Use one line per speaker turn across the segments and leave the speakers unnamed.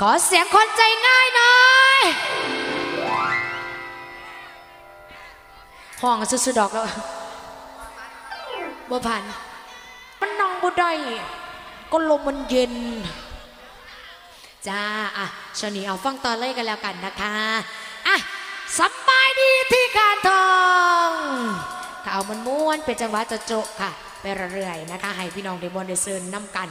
ขอเสียงคนใจง่ายหน่อยห้องสุดๆดอกแล้วบ่ผ่าน มันนองบ่ได้ก็ลมมันเย็น จ้า อะชนีเอาฟังตอนเลยกันแล้วกันนะคะ อะสบายดีที่การทองถ้าเอามันม้วนเป็นจังหวะจะโจะๆค่ะ ไปเรื่อยๆนะคะ ให้พี่น้องได้บนได้เซินน้ำกัน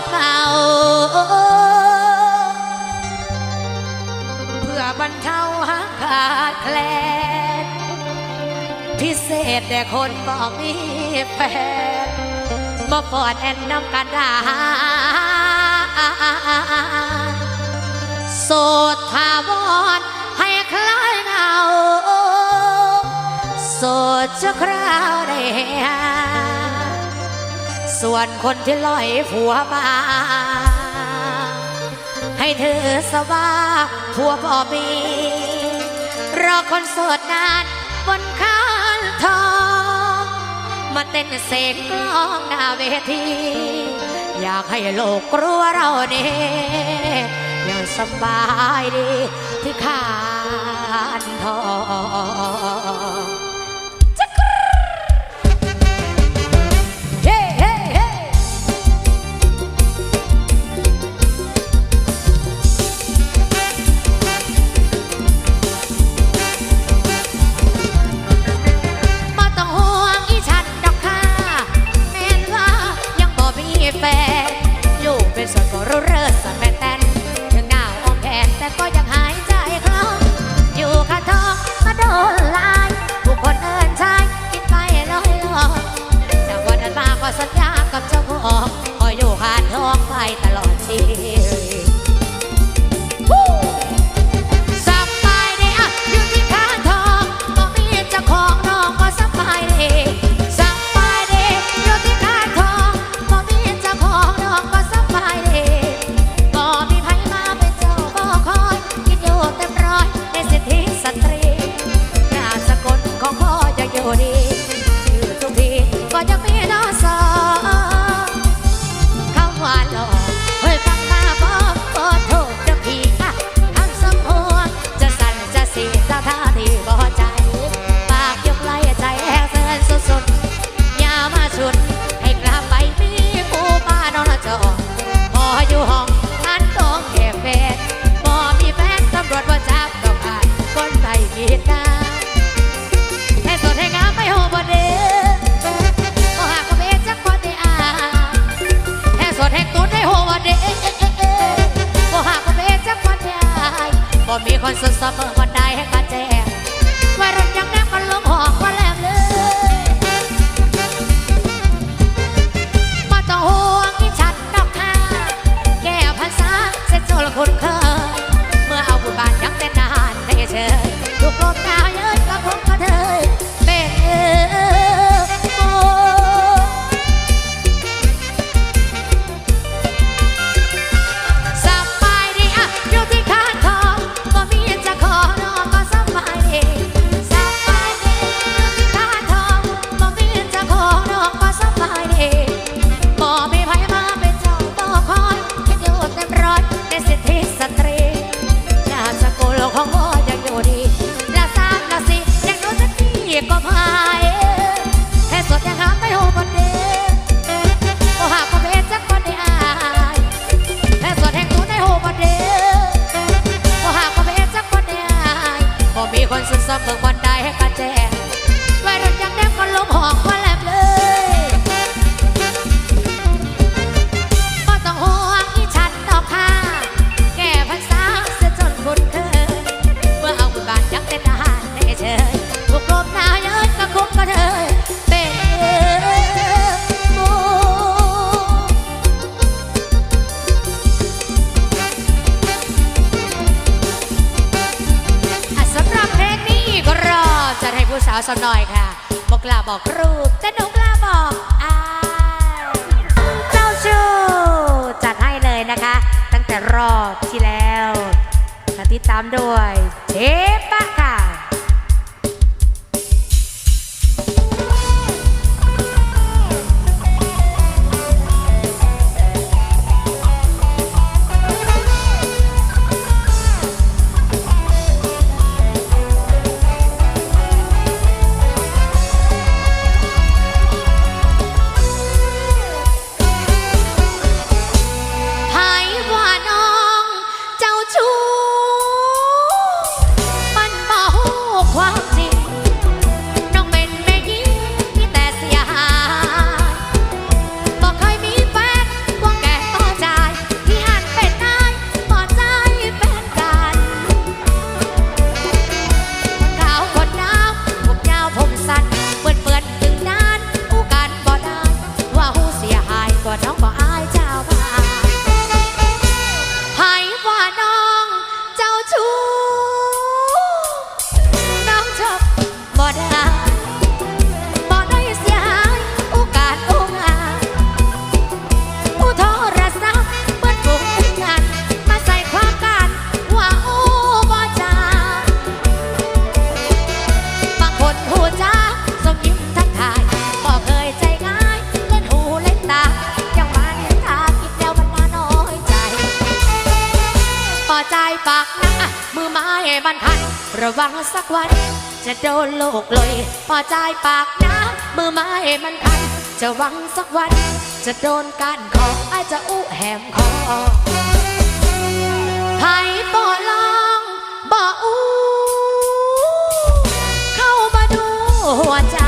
ดเมาเพื่อบรรเทาหาขาดแคลนพิเศษแต่คนบอกมีแฟนมาฟอดแอนน้ำกันดาโสดถาวรให้คล้ายเงาโสดจะคราวได้หา ส่วนคนที่ลอยผัวมา ให้เธอสว่าผัวบ่มี รอคนโสดนานบนคานทอง มาเต้นเสกกลองหน้าเวที อยากให้โลกรู้ว่าเราเนี่ยยังสบายดีที่คานทอง เริศสันแมแตนถึงหน้าอ้อมแขนแต่ก็ยัง มีคนสดเสมอคนใดให้กระแจงวัยรุ่นยังแนบกันลงหอกว่าแลมเลยมาต้องห่วงอีฉันดอกค่ะแก้ภาษาเส้นโซลคุณเคยเมื่อเอาบุญบานยังเป็นารให้เชยถูกลมหนาว หวังสักวัน จะโดนโลกเลยพอใจปากน้ำมือไม้มันพัน จะหวังสักวัน จะโดนการขออาจจะอู้แหมคอไผ่ปอลองบ่อู้เข้ามาดูหัวใจ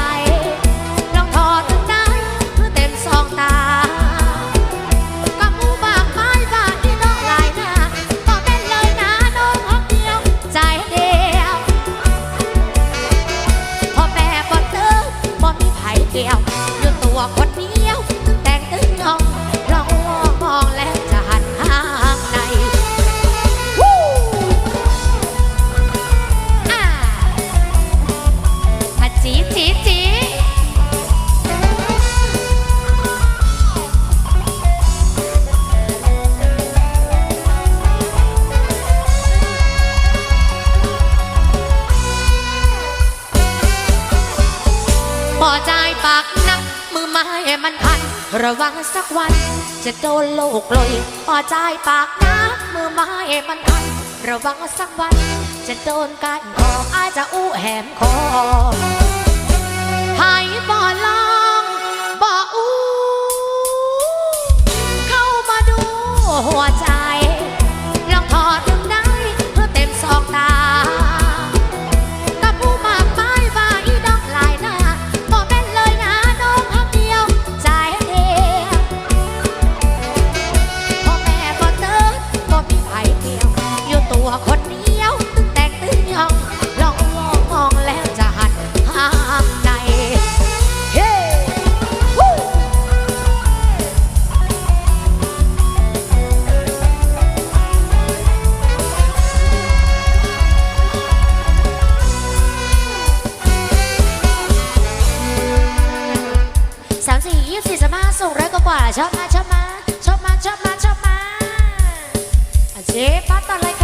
จะโดนโลกลอยป่อใจปากน้ำมือไม้มันอันระวังสักวัน จะโดนการออกอาจจะอู้แหมคอ สิบสี่สิบห้าสูงร้อยกว่าชอบมาชอบมาชอบมาชอบมาชอบมาอาชีพปั๊บตอนเรย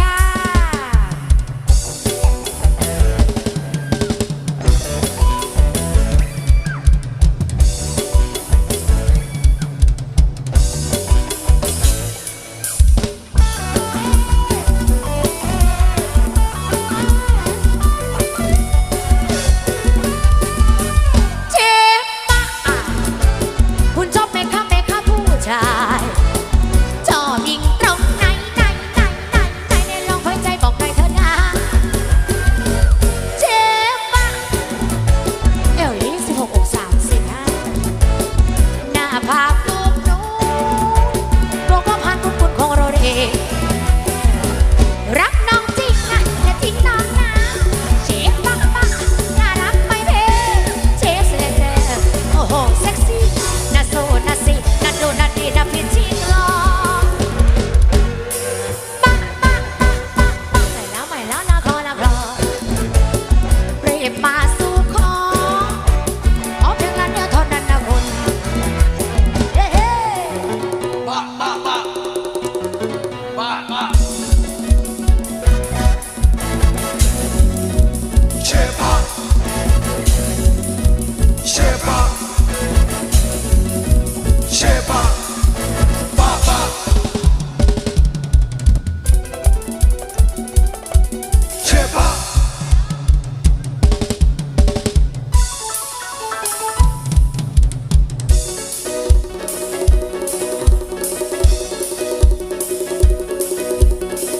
paz.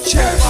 chest.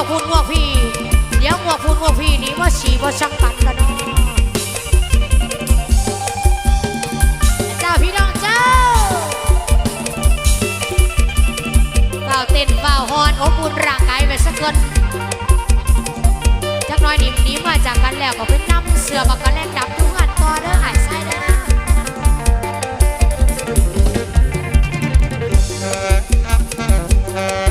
วกพูนงวกพี่เดี๋ยวงวกพูนงวกพี่นี่ว่าฉีว่าชักปันกันเนาะเจ้าพี่น้องเจ้าเป่าเต้นเป่าฮอนอบอุ่นร่างกายไปสักคนจักน้อยนิ่มนี้มาจากกันแล้วก็เป็นน้ำเสือบักกระแลงดับทุกหันต่อเด้อหายไส้เด้อนะ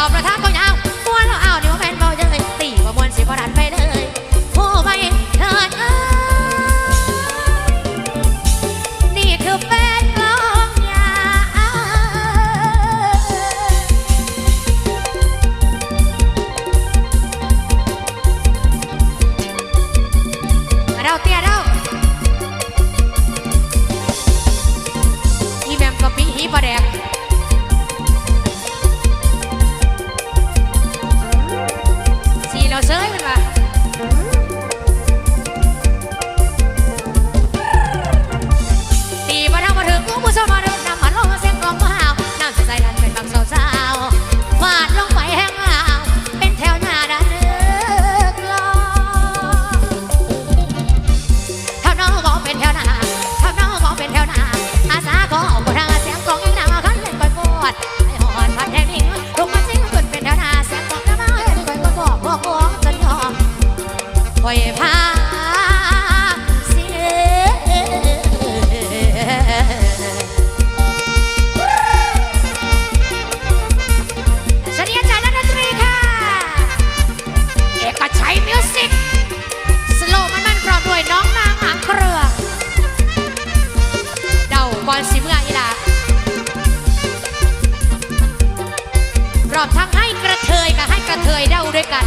好，让他。Somebody สิบสโลมันมันพร้อมด้วยน้องนางหางเครือ เดาบอลสิเมื่ออีลาพร้อมทั้งให้กระเทยกับให้กระเทยเดาด้วยกัน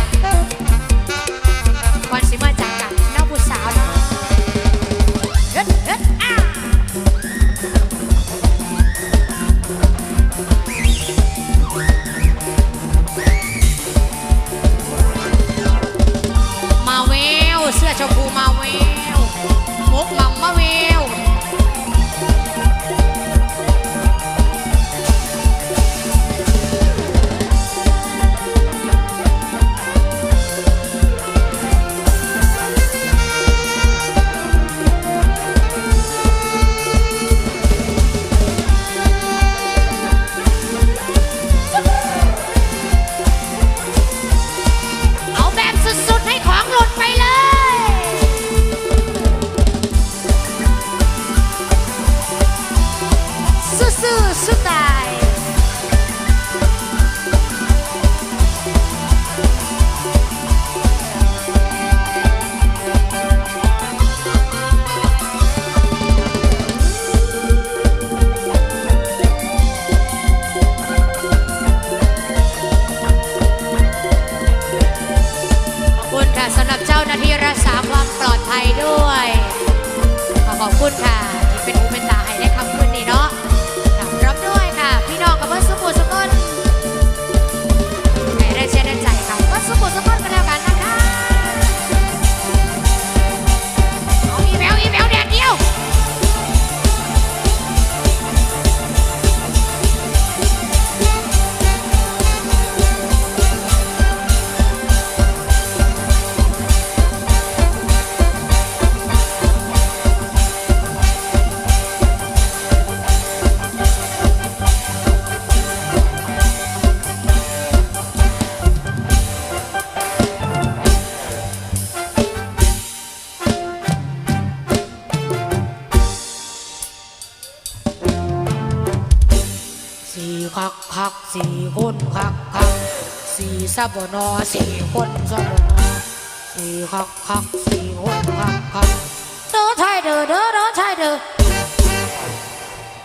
ซะบ่นอสี่คนซะบนอสี่คักคักสี่คนคักคักเด้อไทยเด้อเด้อเด้อไทยเด้อ